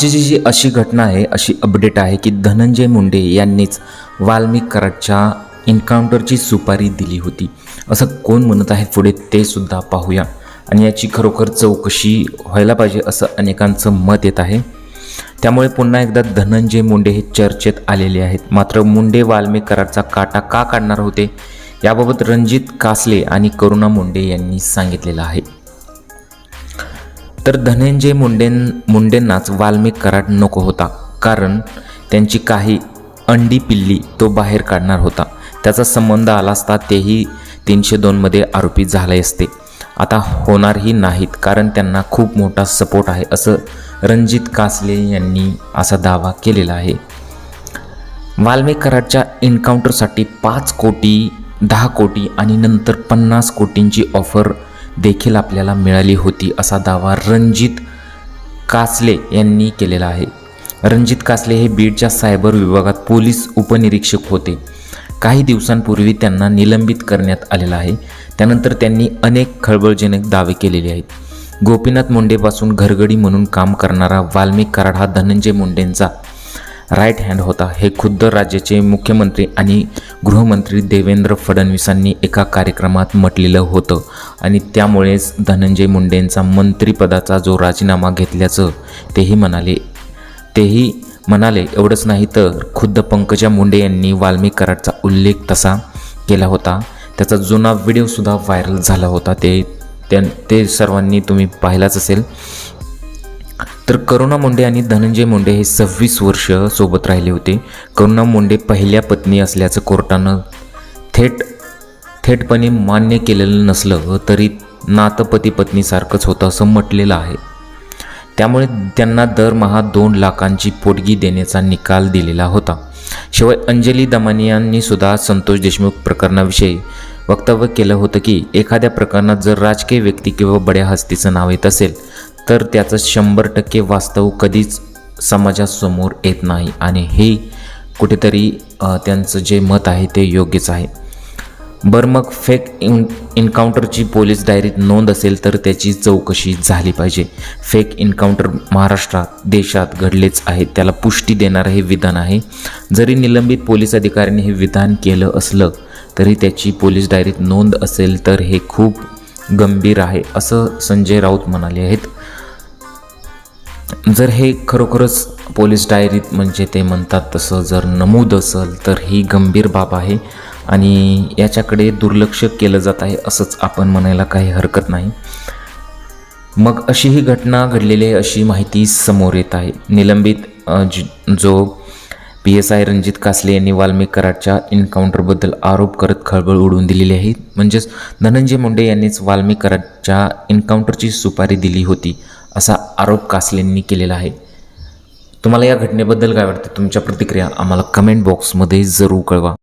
आजची जी जी अशी घटना आहे अशी अपडेट आहे की धनंजय मुंडे यांनीच वाल्मिक कराडच्या एन्काउंटरची सुपारी दिली होती. असं कोण म्हणत आहे पुढे ते सुद्धा पाहूया. आणि याची खरोखर चौकशी व्हायला पाहिजे असं अनेकांचं मत येत आहे. त्यामुळे पुन्हा एकदा धनंजय मुंडे हे चर्चेत आलेले आहेत. मात्र मुंडे वाल्मिक कराडचा काटा का काढणार होते याबाबत रणजित कासले आणि करुणा मुंडे यांनी सांगितलेलं आहे. तर धनंजय मुंडें मुंडेंनाच वाल्मिक कराड नको होता. कारण त्यांची काही अंडी पिल्ली तो बाहेर काढणार होता. त्याचा संबंध आला असता तेही तीनशे दोनमध्ये आरोपी झाले असते. आता होणारही नाहीत कारण त्यांना खूप मोठा सपोर्ट आहे असं रणजित कासले यांनी असा दावा केलेला आहे. वाल्मिक कराडच्या एन्काउंटरसाठी पाच कोटी दहा कोटी आणि नंतर पन्नास कोटींची ऑफर देखील आपल्याला मिळाली होती असा दावा रणजित कासले यांनी केलेला आहे. रणजित कासले हे बीडच्या सायबर विभागात पोलीस उपनिरीक्षक होते. काही दिवसांपूर्वी त्यांना निलंबित करण्यात आलेलं आहे. त्यानंतर त्यांनी अनेक खळबळजनक दावे केलेले आहेत. गोपीनाथ मुंडेपासून घरगडी म्हणून काम करणारा वाल्मिक कराड हा धनंजय मुंडेंचा राईट हँड होता. हे खुद्द राज्याचे मुख्यमंत्री आणि गृहमंत्री देवेंद्र फडणवीसांनी एका कार्यक्रमात म्हटलेलं होतं. आणि त्यामुळेच धनंजय मुंडेंचा मंत्रिपदाचा जो राजीनामा घेतल्याचं तेही म्हणाले. तेही म्हणाले एवढंच नाही तर खुद्द पंकजा मुंडे यांनी वाल्मिक कराडचा उल्लेख तसा केला होता. त्याचा जुना व्हिडिओसुद्धा व्हायरल झाला होता. ते त्या ते सर्वांनी तुम्ही पाहिलाच असेल. तर करुणा मुंडे आणि धनंजय मुंडे हे सव्वीस वर्ष सोबत राहिले होते. करुणा मुंडे पहिल्या पत्नी असल्याचं कोर्टानं थेट थेटपणे मान्य केलेलं नसलं तरी नातं पती पत्नीसारखंच होतं असं म्हटलेलं आहे. त्यामुळे त्यांना दरमहा दोन लाखांची पोटगी देण्याचा निकाल दिलेला होता. शिवाय अंजली दमानी यांनी सुद्धा संतोष देशमुख प्रकरणाविषयी वक्तव्य केलं होतं की एखाद्या प्रकरणात जर राजकीय व्यक्ती किंवा बड्या हस्तीचं नाव येत असेल तर त्याचं शंभर टक्के वास्तव कधीच समाजासमोर येत नाही. आणि हे कुठेतरी त्यांचं जे मत आहे ते योग्यच आहे. बरं मग फेक इन इन्काउंटरची पोलीस डायरीत नोंद असेल तर त्याची चौकशी झाली पाहिजे. फेक इन्काउंटर महाराष्ट्रात देशात घडलेच आहे. त्याला पुष्टी देणारं हे विधान आहे. जरी निलंबित पोलीस अधिकाऱ्यांनी हे विधान केलं असलं तरी त्याची पोलीस डायरीत नोंद असेल तर हे खूप गंभीर आहे असं संजय राऊत म्हणाले आहेत. जर हे खरोखरच पोलीस डायरीत म्हणजे ते म्हणतात तसं जर नमूद असेल तर ही गंभीर बाब आहे आणि याच्याकडे दुर्लक्ष केलं जात आहे असंच आपण म्हणायला काही हरकत नाही. मग अशी ही घटना घडलेली आहे अशी माहिती समोर येत आहे. निलंबित जो P S I Ranjit Kasle यांनी वाल्मिक कराडच्या एन्काउंटरबद्दल आरोप करत खळबळ उडवून दिलेली आहे. म्हणजेच धनंजय मुंडे यांनीच वाल्मिक कराडच्या एन्काउंटरची सुपारी दिली होती. असा आरोप कासलेंनी केलेला आहे. तुम्हाला या घटनेबद्दल काय वाटतं? तुमच्या प्रतिक्रिया आम्हाला कमेंट बॉक्समध्ये जरूर कळवा.